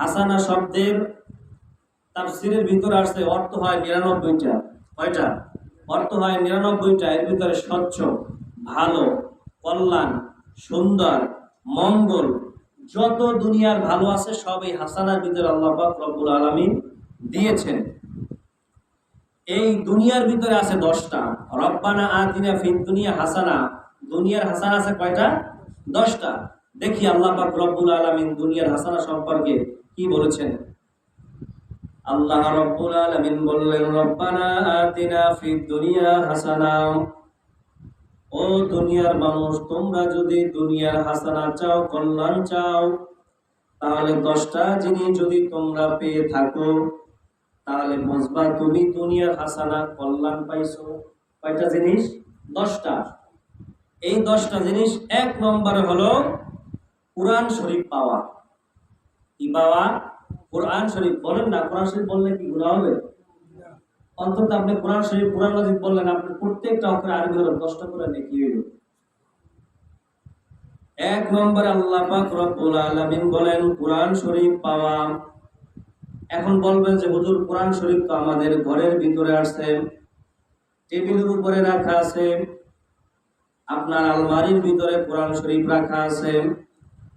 হাসানা শব্দের তার তাফসিরের ভিতরে আসছে, অর্থ হয় নিরানব্বইটা। কয়টা? অর্থ হয় নিরানব্বইটা, এর ভিতরে স্বচ্ছ, ভালো, কল্যাণ, সুন্দর, মঙ্গল, যত দুনিয়ার ভালো আছে সব এই হাসানার ভিতরে আল্লাহ পাক রব্বুল আলামিন দিয়েছেন। এই দুনিয়ার ভিতরে আছে দশটা। রব্বানা আতিনা ফিন দুনিয়া হাসানা। দুনিয়ার হাসানা আছে কয়টা? দশটা। দেখি আল্লাহ রব্বুল আলামিন দুনিয়ার হাসানা সম্পর্কে কি বলেছেন? আল্লাহ রব্বুল আলামিন বললেন, রব্বানা আতিনা ফিদ দুনিয়া হাসানা। ও দুনিয়ার মানুষ, তোমরা যদি দুনিয়ার হাসানা চাও, কল্যাণ চাও, তাহলে দশটা জিনিস যদি তোমরা পেয়ে থাকো, তাহলে বুঝবা তুমি দুনিয়ার হাসানা, কল্যাণ পাইছো। কয়টা জিনিস? দশটা। এই দশটা জিনিস এক নম্বরে হলো কোরআন শরীফ পাওয়া। কোরআন শরীফ বলেন না, কোরআন শরীফ বললে কি গুণা হবে? অন্তত আপনি কোরআন শরীফ, কোরআন বললেন, আপনি প্রত্যেকটা অক্ষরে আরবি দশটা করে হইল? এক নম্বরে আল্লাহ পাক রব্বুল আলামিন বলেন, কোরআন শরীফ পাওয়া। এখন বলবেন যে, হুজুর, কোরআন শরীফ তো আমাদের ঘরের ভিতরে আসছে টেবিলের উপরে রাখা আছে, আপনার আলমারির ভিতরে কোরআন শরীফ রাখা আছে।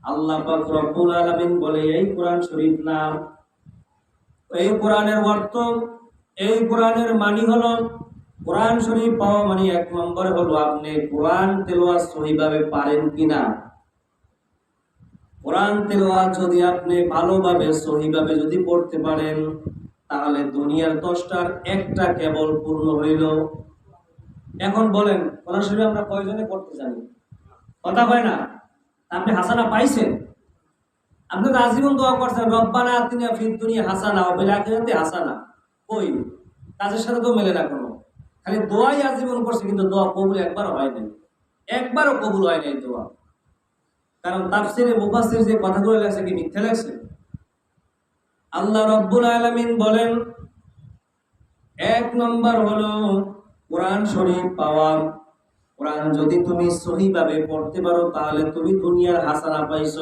আল্লাহ পাক রব্বুল আলামিন বলে, এই কোরআন শরীফ না। এই কোরআনের অর্থ, এই কোরআনের মানি হলো, কোরআন শরীফ পাওয়া মানে এক হলো আপনি কোরআন তেলোয়াত সহিভাবে পারেন কিনা। কোরআন তেলোয়াত যদি আপনি ভালোভাবে, সহিভাবে যদি পড়তে পারেন, তাহলে দুনিয়ার দশটার একটা কেবল পূর্ণ হইল। এখন বলেন, কোরআন শরীফ আমরা কয়জনে পড়তে জানি? কথা কয় না? আপনি হাসানা পাইছেন? আপনি তো আজীবন দোয়া করছেন, রব্বানা আতিনা ফিদ দুনিয়া হাসানা, ও বিল আখিরাতি হাসানা। কই? কাজের সাথে তো মেলে না কোনো। খালি দোয়াই আজীবন করছে, কিন্তু দোয়া কবুল একবারও হয় নাই। একবারও কবুল হয় নাই দোয়া। কারণ তাফসিরে মুফাসসির যে কথাগুলো লেখছে কি মিথ্যা লেখছে? আল্লাহ রব্বুল আলামিন বলেন, এক নম্বর হলো কোরআন শরীফ পাওয়া। কোরআন যদি তুমি সহিভাবে পড়তে পারো, তাহলে তুমি দুনিয়ার হাসানা পাইছ।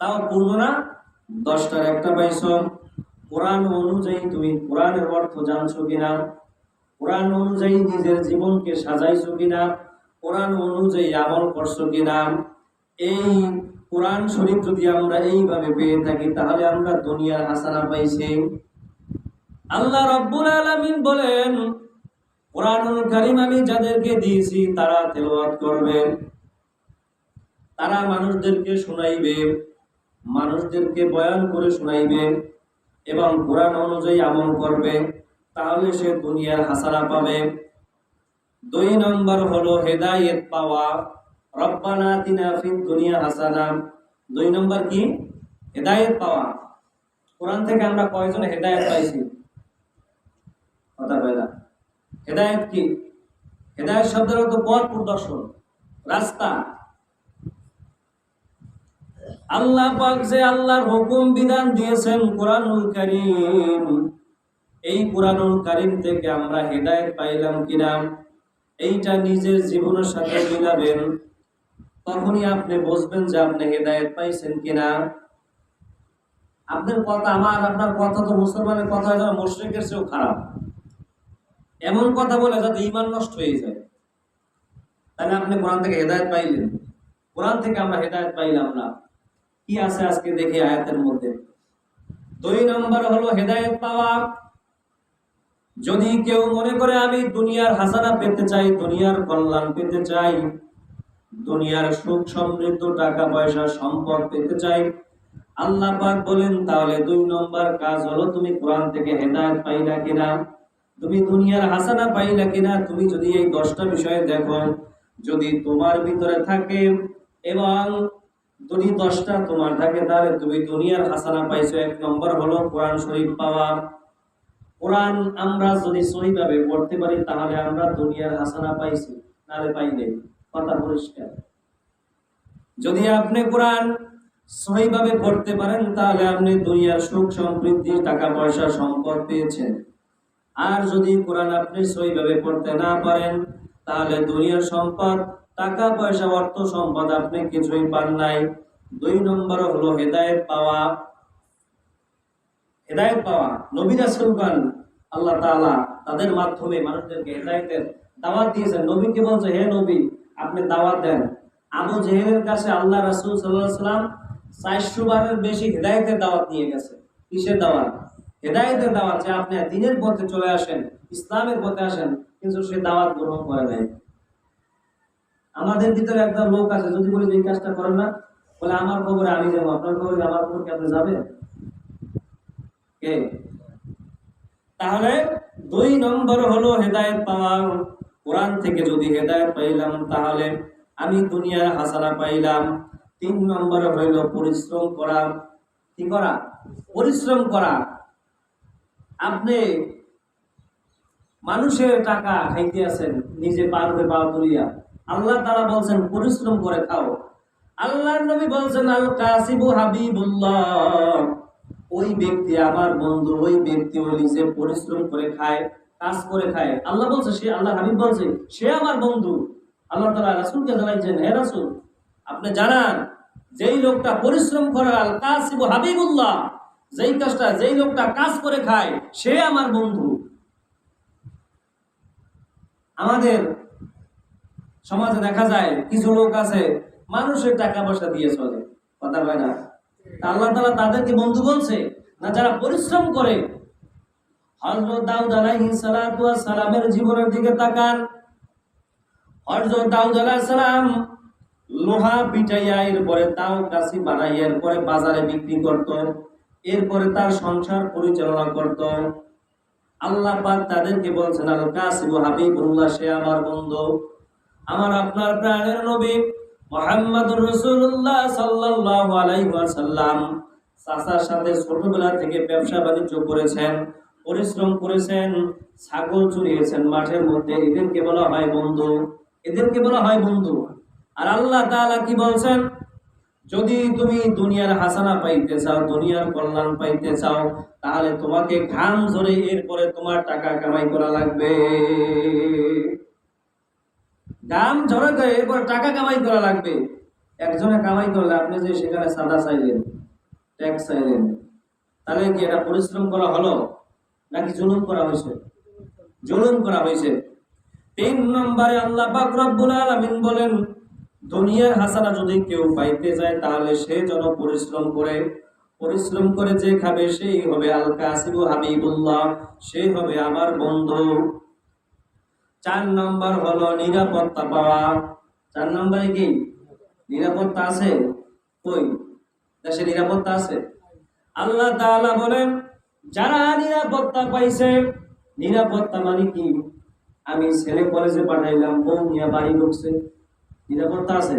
তাও পূর্ণ না, দশটার একটা পাইছো। কোরআন অনুযায়ী তুমি কোরআনের অর্থ জানছো কিনা? কোরআন অনুযায়ী নিজের জীবনকে সাজাইছো কিনা? কোরআন অনুযায়ী আমল করছ কিনা? এই কোরআন শরীফ যদি আমরা এইভাবে পেয়ে থাকি, তাহলে আমরা দুনিয়ার হাসানা পাইছি। আল্লাহ রব্বুল আলামিন বলেন কোরআনুল কারীম আমি যাদেরকে দিয়েছি, তারা তেলাওয়াত করবে। তারা মানুষদেরকে শোনাইবে, মানুষদেরকে বয়ান করে শোনাইবে এবং কোরআন অনুযায়ী আমল করবে, তাহলে সে দুনিয়ার হাসানা পাবে। দুই নম্বর হলো হেদায়েত পাওয়া। রব্বানা তিনা ফিদ দুনিয়া হাসানা। দুই নম্বর কি? হেদায়েত পাওয়া। কোরআন থেকে আমরা কয়জন হেদায়েত পাইছি? কথা বলা হেদায়েত কি? হেদায়েত শব্দের অর্থ পথ প্রদর্শন, রাস্তা। আল্লাহ পাক যে আল্লাহর হুকুম, বিধান দিয়েছেন কোরআনুল কারীম। এই কোরআনুল কারীম থেকে আমরা হেদায়েত পাইলাম কিনা, এইটা নিজের জীবনের সাথে মিলাবেন। তখনই আপনি বুঝবেন যে আপনি হেদায়েত পাইছেন কিনা। আপনার কথা আমার, আপনার কথা তো মুসলমানের কথা মুশরিকের চেয়েও খারাপ। এমন কথা বলে যাতে ইমান নষ্ট হয়ে যায়। তাহলে আপনি কোরআন থেকে হেদায়েত পাইলেন। কোরআন থেকে আমরা হেদায়েত পাইলাম না। কি আছে আজকে দেখি আয়াতের মধ্যে? দুই নম্বর হলো হেদায়েত পাওয়া। যদি কেউ মনে করে আমি দুনিয়ার হাসানা পেতে চাই, দুনিয়ার কল্যাণ পেতে চাই, দুনিয়ার সুখ সমৃদ্ধ, টাকা পয়সা, সম্পদ পেতে চাই, আল্লাহ পাক বলেন, তাহলে দুই নম্বর কাজ হলো তুমি কোরআন থেকে হেদায়েত পাইলা কিনা? তুমি দুনিয়ার হাসানা পাইলা কিনা, তুমি যদি এই দশটা বিষয়ে দেখো, যদি তোমার ভিতরে থাকে এবং যদি দশটা তোমার থাকে, তাহলে তুমি দুনিয়ার হাসানা পাইছো। এক নম্বর হলো কোরআন শরীফ পাওয়া। কোরআন আমরা যদি সহিভাবে পড়তে পারি, তাহলে আমরা দুনিয়ার হাসানা পাইছি, নাহলে পাই নাই। কথা পরিষ্কার। যদি আপনি কোরআন সহিভাবে পড়তে পারেন, তাহলে আপনি দুনিয়ার সুখ সমৃদ্ধি টাকা পয়সা সম্পদ পেয়েছেন। আর যদি কোরআন আপনি সহিভাবে পড়তে না পারেন, তাহলে দুনিয়ার সম্পদ, টাকা, পয়সা, অর্থ সম্পদ আপনি কিছুই পান নাই। দুই নম্বর হলো হেদায়েত পাওয়া। হেদায়ত পাওয়া নবীরা সুলকান আল্লাহ তাআলা তাদের মাধ্যমে মানুষদেরকে হেদায়তের দাওয়াত দিয়েছেন। নবীকে বলছে, হে নবী, আপনি দাওয়াত দেন। আবু জেহেলের কাছে আল্লাহ রাসূল আলাইহি সাল্লাম চারশো বারের বেশি হেদায়তের দাওয়াত নিয়ে গেছে, কিসের দাওয়াত? হেদায়তের দাওয়াত যে আপনি দিনের পথে চলে আসেন, ইসলামের পথে আসেন, কিন্তু সে দাওয়াত গ্রহণ করে নাই। আমাদের ভিতরে একটা লোক আছে, যদি বলি এই কাজটা করেন না, বলে আমার খবরে আমি যাব, আপনার খবরে আমার খবর কি আপনি যাবেন তাহলে দুই নম্বর হলো হেদায়েত পাওয়া। কোরআন থেকে যদি হেদায়েত পাইলাম, তাহলে আমি দুনিয়ার হাসানা পাইলাম। তিন নম্বর হইল পরিশ্রম করা। কি করা? পরিশ্রম করা। আপনি মানুষের টাকা খাইতে আছেন, নিজে পারবে পা তুলিয়া আল্লাহ তারা বলছেন, পরিশ্রম করে খাও। আল্লাহর নবী বলছেন আল কাসিবু হাবিবুল্লাহ। ওই ব্যক্তি আমার বন্ধু, ওই ব্যক্তি ওই নিজে পরিশ্রম করে খায়, কাজ করে খায়। আল্লাহ বলছে, সে আল্লাহ হাবিব বলছে, সে আমার বন্ধু। আল্লাহ তালা রাসুলকে জানাইছেন, হে রাসুল, আপনি জানান, যেই লোকটা পরিশ্রম করে আল কাসিবু হাবিবুল্লাহ যেই কাজটা, যেই লোকটা কাজ করে খায়, সে আমার বন্ধু। আমাদের সমাজে দেখা যায়, কিছু লোক আছে, মানুষের টাকা পয়সা দিয়ে চলে। কথা কয় না? আল্লাহ তালা তাদেরকে বন্ধু বলছে, না যারা পরিশ্রম করে হজরত দাউদ সালাতু সালামের জীবনের দিকে তাকান। হজরত দাউদ আলাইহিস সালাম লোহা পিটাইয়া এরপরে তাও কাশি বানাইয়া এরপরে বাজারে বিক্রি করত এরপরে তার সংসার পরিচালনা করত। আল্লাহ পাক তাদেরকে বলছেন, আল কাসিবু হাবিবুল্লাহ, সে আমার বন্ধু। আমার আপনার প্রাণের নবী মোহাম্মদুর রাসূলুল্লাহ সাল্লাল্লাহু আলাইহি ওয়াসাল্লাম চাচার সাথে ছোটবেলা থেকে ব্যবসা বাণিজ্য করেছেন, পরিশ্রম করেছেন, ছাগল চুরিয়েছেন, মাঠের মধ্যে। এদেরকে বলা হয় বন্ধু। এদেরকে বলা হয় বন্ধু। আর আল্লাহ তাআলা কি বলছেন? যদি তুমি দুনিয়ার হাসানা পাইতে চাও, দুনিয়ার কল্যাণ পাইতে চাও, তাহলে তোমাকে ঘাম ঝরে এরপরে তোমার টাকা কামাই করা লাগবে। ঘাম ঝরে করে এরপর টাকা কামাই করা লাগবে। একজনে কামাই করলে আপনি যে সেখানে সাদা চাইলেন ট্যাক্স চাইলেন, তাহলে কি এটা পরিশ্রম করা হলো? নাকি জুলুম করা হয়েছে? জুলুম করা হয়েছে। তিন নম্বরে আল্লাহ পাক রব্বুল আলামিন বলেন দুনিয়ার হাসানা যদি কেউ পাইতে যায়, তাহলে সে যেন পরিশ্রম করে। পরিশ্রম করে যে খাবে, সেই হবে আল কাসিবু হাবিবুল্লাহ, সে হবে আমার বন্ধু। চার নম্বর হলো নিরাপত্তা পাওয়া। চার নম্বরে কি? নিরাপত্তা আছে? কই? দেশে নিরাপত্তা আছে? আল্লাহ তাআলা বলেন, যারা নিরাপত্তা পাইছে, নিরাপত্তা মানে কি? আমি ছেলে কলেজে পাঠাইলাম, বউ নিয়ে বাড়ি ঢুকছে। নিরাপত্তা আছে।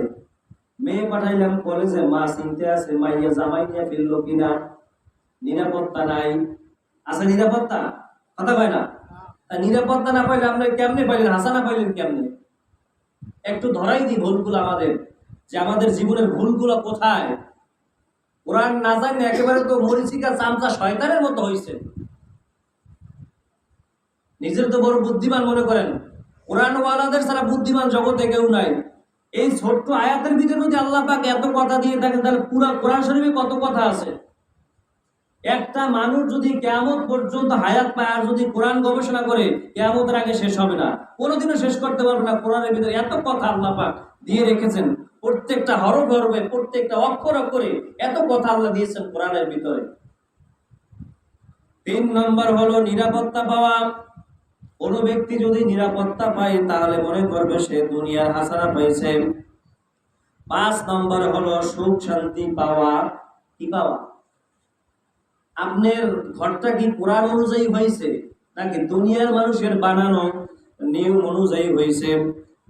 মেয়ে পাঠাইলাম কলেজে মা চিনতে আছে, মাইয়া জামাই নিয়ে ফেলল কিনা? নিরাপত্তা নাই। আছে নিরাপত্তা? কথা কয় না? নিরাপত্তা না পাইলে আমরা কেমনে পাইলেন? হাসানা পাইলেন কেমনে? একটু ধরাই দিই ভুলগুলো আমাদের, যে আমাদের জীবনের ভুলগুলো কোথায়? কোরআন না জানলে একেবারে তো মরিচিকা চামচা শয়তানের মতো হয়েছে নিজের তো বড় বুদ্ধিমান মনে করেন। কোরআনওয়ালাদের ছাড়া বুদ্ধিমান জগতে কেউ নাই। এই ছোট্ট আয়াতের ভিতরে যদি আল্লাহ পাক এত কথা দিয়ে থাকেন, তাহলে পুরা কোরআন শরীফে কত কথা আছে? একটা মানুষ যদি কেমন পর্যন্ত হায়াত পায় আর যদি কোরআন গবেষণা করে কেমতের আগে শেষ হবে না। কোনোদিনও শেষ করতে পারবে না কোরআনের ভিতরে। এত কথা আল্লাহ পাক দিয়ে রেখেছেন। প্রত্যেকটা হরফ হরফে প্রত্যেকটা অক্ষর অক্ষরে এত কথা আল্লাহ দিয়েছেন কোরআনের ভিতরে। তিন নম্বর হলো নিরাপত্তা পাওয়া। কোনো ব্যক্তি যদি নিরাপত্তা পায়, তাহলে মনে করবে সে দুনিয়ার হাসানা পাইছে পাঁচ নম্বর হলো সুখ, শান্তি পাওয়া। কি পাওয়া? আপনার ঘরটা কি কোরআন অনুযায়ী হয়েছে, নাকি দুনিয়ার মানুষের বানানো নিয়ম অনুযায়ী হয়েছে?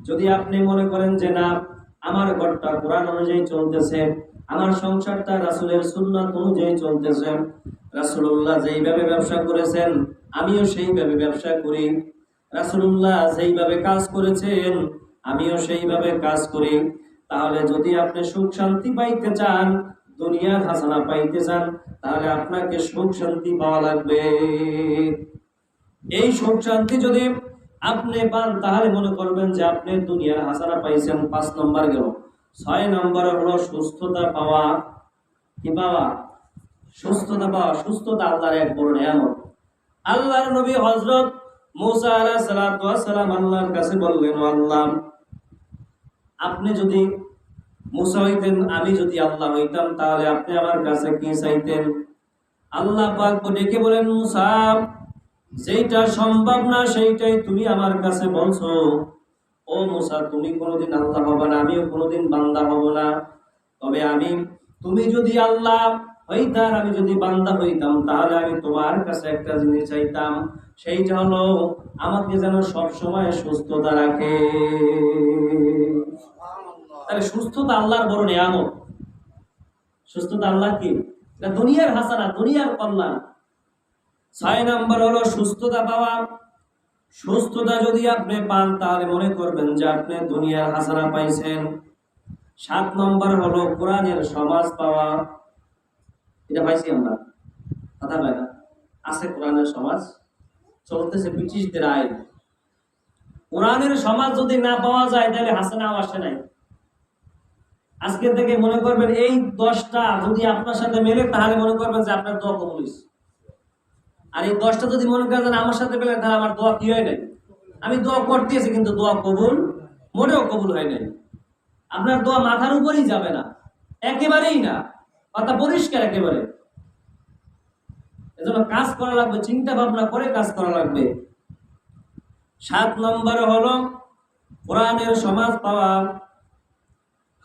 যদি আপনি মনে করেন যে না, আমার ঘরটা কোরআন অনুযায়ী চলতেছে, আমার সংসারটা রাসূলের সুন্নাত অনুযায়ী চলতেছে রাসূলুল্লাহ যেইভাবে ব্যবসা করেছেন, আমিও সেইভাবে ব্যবসা করি। রাসূলুল্লাহ যেইভাবে কাজ করেছেন, আমিও সেইভাবে কাজ করি। তাহলে যদি আপনি সুখ শান্তি পাইতে চান, দুনিয়ার হাসানা পাইতে চান, তাহলে আপনাকে সুখ শান্তি পাওয়া লাগবে। এই সুখ শান্তি যদি আপনি পান, তাহলে মনে করবেন যে আপনি দুনিয়ার হাসানা পাইছেন, পাঁচ নম্বর গেল। ছয় নম্বর হলো সুস্থতা পাওয়া। কি পাওয়া? সুস্থতা পাওয়া, সুস্থতা আল্লাহর এক বড় নিয়ামত। আল্লাহর নবী হযরত মুসা ওয়াস সালাম আল্লাহর কাছে বললেন, "ও আল্লাহ, আপনি যদি মুসা হইতেন, আমি যদি আল্লাহ হইতাম, তাহলে আপনি আমার কাছে কি চাইতেন? আল্লাহ পাক ডেকে বলেন, মুসা, যেইটা সম্ভব না, সেইটাই তুমি আমার কাছে বলছো। ও মুসা, তুমি কোনোদিন আল্লাহ হবে না, আমিও কোনোদিন বান্দা হব না। তবে আমি, তুমি যদি আল্লাহ হইতার আমি যদি বান্দা হইতাম, তাহলে আমি তোমার কাছে একটা জিনিস চাইতাম। সেইটা হলো, আমাকে যেন সব সময় সুস্থতা রাখে। তাহলে সুস্থতা আল্লাহর বড় নিয়ামত। সুস্থতা আল্লাহ কি? দুনিয়ার হাসানা দুনিয়ার কল্যাণ। ছয় নাম্বার হলো সুস্থতা পাওয়া। সুস্থতা যদি আপনি পান, তাহলে মনে করবেন যে আপনি দুনিয়ার হাসানা পাইছেন। সাত নম্বর হলো কোরআনের সমাজ পাওয়া। এটা পাইছি আমরা। কথা পাই না। আছে কোরআনের সমাজ, চলতেছে ব্রিটিশদের আইন। কোরআনের সমাজ যদি না পাওয়া যায়, তাহলে হাসানাও আসে নাই। আজকে থেকে মনে করবেন, এই দশটা যদি আপনার সাথে মেলে, তাহলে মনে করবেন যে আপনার দোয়া কবুল হয়েছে আর এই দশটা যদি মনে করেন আমার সাথে পেলে তাহলে আমার দোয়া কি হয় নাই? আমি দোয়া করতেছি, কিন্তু দোয়া কবুল মোটেও কবুল হয় নাই। আপনার দোয়া মাথার উপরেই যাবে না। একেবারেই না। কথা পরিষ্কার একেবারে। এজন্য কাজ করা লাগবে, চিন্তা ভাবনা করে কাজ করা লাগবে। সাত নম্বরে হলো কোরআনের সমাজ পাওয়া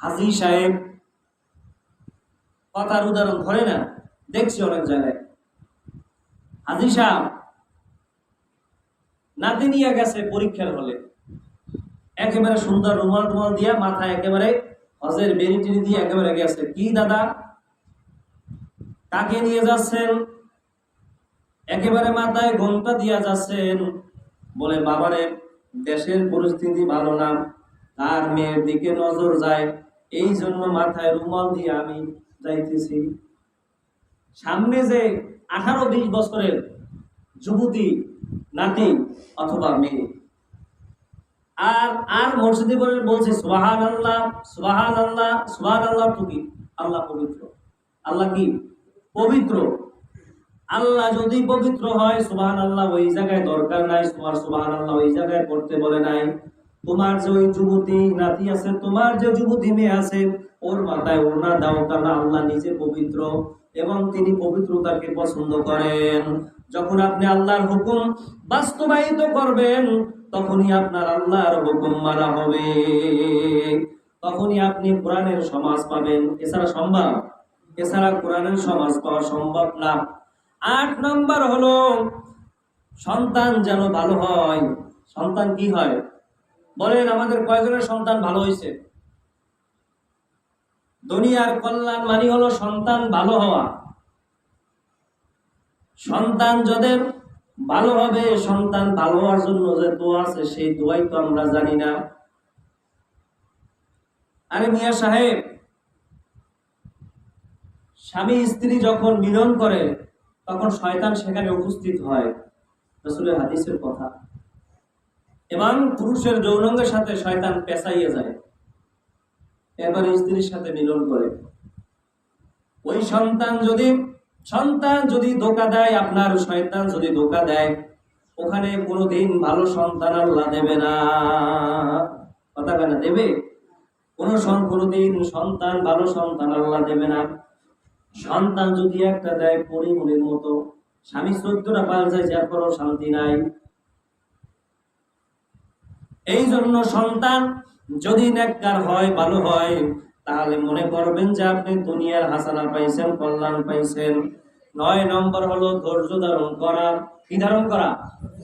হাজি সাহেব। কথার উদাহরণ ধরে না দেখছি অনেক জায়গায়। হাজি সাহেব নাতি নিয়ে গেছে পরীক্ষার হলে। একেবারে সুন্দর রুমাল টুমাল দিয়া মাথায় একেবারে হজের বেরি টেরি দিয়ে একেবারে গেছে। কি দাদা? কাকে নিয়ে যাচ্ছেন। একেবারে মাথায় ঘণ্টা দিয়া যাচ্ছেন। বলে, বাবারে, দেশের পরিস্থিতি ভালো না। তার মেয়ের দিকে নজর যায়। এই জন্য মাথায় রুমাল দিয়ে আমি যাইতেছি। সামনে যে আঠারো বিশ বছরের যুবতী, নাতি অথবা মেয়ে। আর আর মসজিদে বলে, বলছে আল্লাহ সুবাহান আল্লাহ সুবাহান আল্লাহ তো কি আল্লাহ পবিত্র। আল্লাহ কি? পবিত্র। আল্লাহ যদি পবিত্র হয় সুবাহান আল্লাহ ওই জায়গায় দরকার নাই। তোমার সুবাহান আল্লাহ ওই জায়গায় করতে বলে নাই। তোমার যে ওই যুবতী নাতি আছে, তোমার যে যুবতী মেয়ে আছে, ওর মাথায় ওড়না দাও, কারণ আল্লাহ নিজে পবিত্র এবং তিনি পবিত্রতাকে পছন্দ করেন। যখন আপনি আল্লাহর হুকুম বাস্তবায়িত করবেন, তখনই আপনার আল্লাহর হুকুম মানা হবে। তখনই আপনি কোরআনের সমাজ পাবেন। এছাড়া সম্ভব এছাড়া কোরআনের সমাজ পাওয়া সম্ভব না। আট নম্বর হলো, সন্তান যেন ভালো হয়। সন্তান কি হয়? বলেন, আমাদের কয়জনের সন্তান ভালো হয়েছে? দুনিয়ার কল্যাণ মানি হলো সন্তান ভালো হওয়া। সন্তান যাদের ভালো হবে, সন্তান ভালো হওয়ার জন্য যে দোয়া আছে, সেই দোয়াই তো আমরা জানি না। আরে মিয়া সাহেব স্বামী স্ত্রী যখন মিলন করে, তখন শয়তান সেখানে উপস্থিত হয়। রসুলের হাদিসের কথা। এবং পুরুষের যৌনাঙ্গের সাথে শয়তান পেঁচাইয়ে যায়। এবার স্ত্রীর সাথে মিলন করে। ওই সন্তান যদি সন্তান যদি ধোকা দেয়, আপনার শয়তান যদি ধোকা দেয়, ওখানে কোনোদিন ভালো সন্তান আল্লাহ দেবে না। কথা কেন দেবে? কোনো কোনোদিন সন্তান, ভালো সন্তান আল্লাহ দেবে না। সন্তান যদি একটা দেয় পরিমণির মতো, স্বামী চোদ্দটা পাল যায়, যার পরও শান্তি নাই। এই জন্য সন্তান যদি নেককার হয়, ভালো হয়, তাহলে মনে করবেন যে আপনি দুনিয়ার হাসানা পাইছেন, কল্যাণ পাইছেন। নয় নম্বর হলো ধৈর্য ধারণ করা। কি ধারণ করা?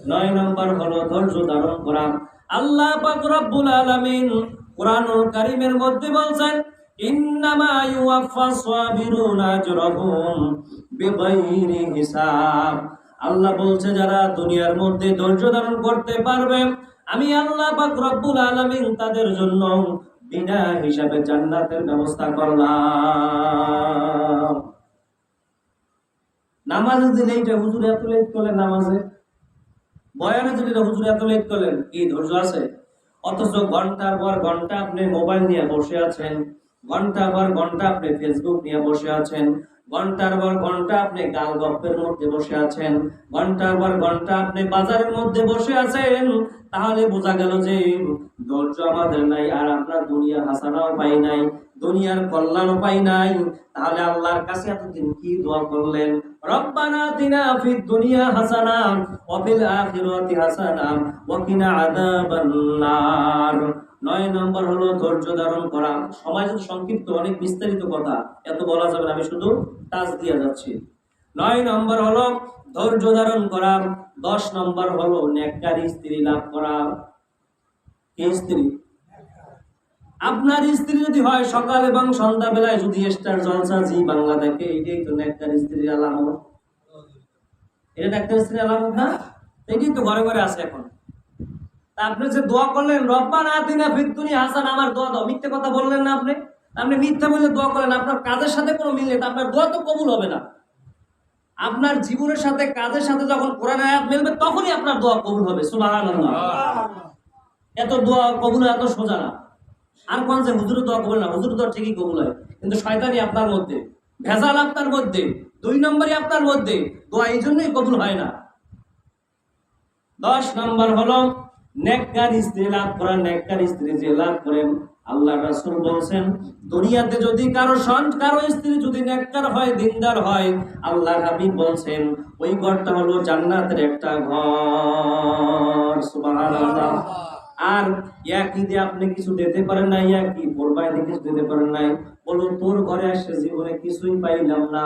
নয় নম্বর হলো ধৈর্য ধারণ করা। আল্লাহ পাক রব্বুল আলামিন কোরআনুল কারীমের মধ্যে বলছেন আল্লাহ বলছে, যারা দুনিয়ার মধ্যে ধৈর্য ধারণ করতে পারবে, আমি আল্লাহ পাক রব্বুল আলামিন তাদের জন্য বিনা হিসাবে জান্নাতের ব্যবস্থা করলাম। নামাজে যদি এইটা হুজুর এত লেট করলেন নামাজে? বয়ানে যদি এটা হুজুর এত লেট করলেন, কি ধৈর্য আছে? অথচ ঘণ্টার পর ঘণ্টা আপনি মোবাইল নিয়ে বসে আছেন। ঘণ্টা পর ঘণ্টা আপনি ফেসবুক নিয়ে বসে আছেন, ঘণ্টার পর ঘণ্টা আপনি গাল গপ্পের মধ্যে বসে আছেন, ঘণ্টার পর ঘণ্টা আপনি বাজারের মধ্যে বসে আছেন, তাহলে বোঝা গেল যে ধৈর্য আমাদের নাই আর আপনার দুনিয়ার হাসানাও পাই নাই, দুনিয়ার কল্যাণও পাই নাই। তাহলে আল্লাহর কাছে এতদিন কি দোয়া করলেন? রব্বানা তিনা ফিদ দুনিয়া হাসানা ওয়া ফিল আখিরাতি হাসানা ওয়া কিনা আযাবান নার। নয় নম্বর হলো ধৈর্য ধারণ করা। সময় যদি সংক্ষিপ্ত, অনেক বিস্তারিত কথা এত বলা যাবে না, আমি শুধু টাচ দিয়ে যাচ্ছি। নয় নম্বর হলো ধৈর্য ধারণ করা। দশ নম্বর হলো নেককারী স্ত্রী লাভ করা। কে স্ত্রী? আপনার স্ত্রী যদি হয় সকাল এবং সন্ধ্যা বেলায় যদি স্টার জলসা জি বাংলা দেখে, এটাই তো নেককার স্ত্রীর আলামত। এটা নেককার স্ত্রীর আলামত না? এটাই তো ঘরে ঘরে আছে এখন। আপনি যে দোয়া করলেন রব্বা না দিনা ফিদ্দুনি হাসান আমার দোয়া দাও। মিথ্যে কথা বললেন না আপনি। আপনি মিথ্যা বলে দোয়া করেন আপনার কাজের সাথে কোনো মিল নেই আপনার দোয়া তো কবুল হবে না। আপনার জীবনের সাথে কাজের সাথে যখন কোরআন আয়াত মিলবে তখনই আপনার দোয়া কবুল হবে সুবহানাল্লাহ। এত দোয়া কবুল এত সোজা না। আর কোন যে হুজুর দোয়া কবুল না হুজুর দোয়া ঠিকই কবুল হয়। কিন্তু শয়তানি আপনার মধ্যে ভেজাল আপনার মধ্যে দুই নম্বরই আপনার মধ্যে দোয়া এই জন্যই কবুল হয় না। দশ নম্বর হলো নেককার স্ত্রী লাভ করা, নেককার স্ত্রী যে লাভ করেন আল্লাহ রাসূল বলছেন, দুনিয়াতে যদি কারও কারও স্ত্রী যদি নেককার হয়, দিনদার হয়, আল্লাহ হাবিব বলছেন, ওই ঘরটা হলো জান্নাতের একটা ঘর। আর দিয়ে আপনি কিছু দিতে পারেন একই বলবাই দিয়ে কিছু দিতে পারেন নাই, বলো তোর ঘরে আসে জীবনে কিছুই পাইলাম না।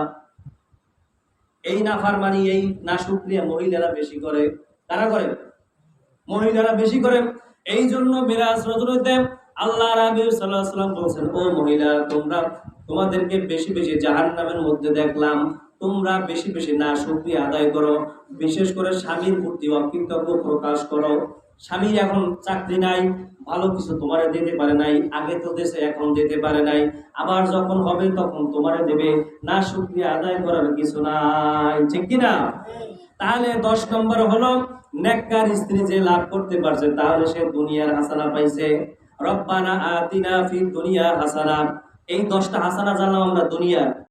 এই নাফার মানি এই না শুক্রিয়া মহিলারা বেশি করে, কারা করে? মহিলারা বেশি করে, এই জন্য মিরাজ রজনীতে আল্লাহ বলছেন, ও মহিলা, তোমরা তোমাদেরকে বেশি বেশি জাহান্নামের মধ্যে দেখলাম। তোমরা বেশি বেশি না শুক্রিয়া আদায় করো। বিশেষ করে স্বামীর প্রতি অকৃতজ্ঞ প্রকাশ করো। স্বামী এখন চাকরি নাই, ভালো কিছু তোমারে দিতে পারে নাই, আগে তো দেশে, এখন দিতে পারে নাই। আবার যখন হবে তখন তোমারে দেবে। না শুক্রিয়া আদায় করার কিছু নাই। ঠিক কিনা? তাহলে দশ নম্বর হলো, নেককার স্ত্রী যে লাভ করতে পারছে, তাহলে সে দুনিয়ার হাসানা পাইছে। রব্বানা আতিনা ফি দুনিয়া হাসানা। এই দশটা হাসানা জানলাম আমরা দুনিয়ার।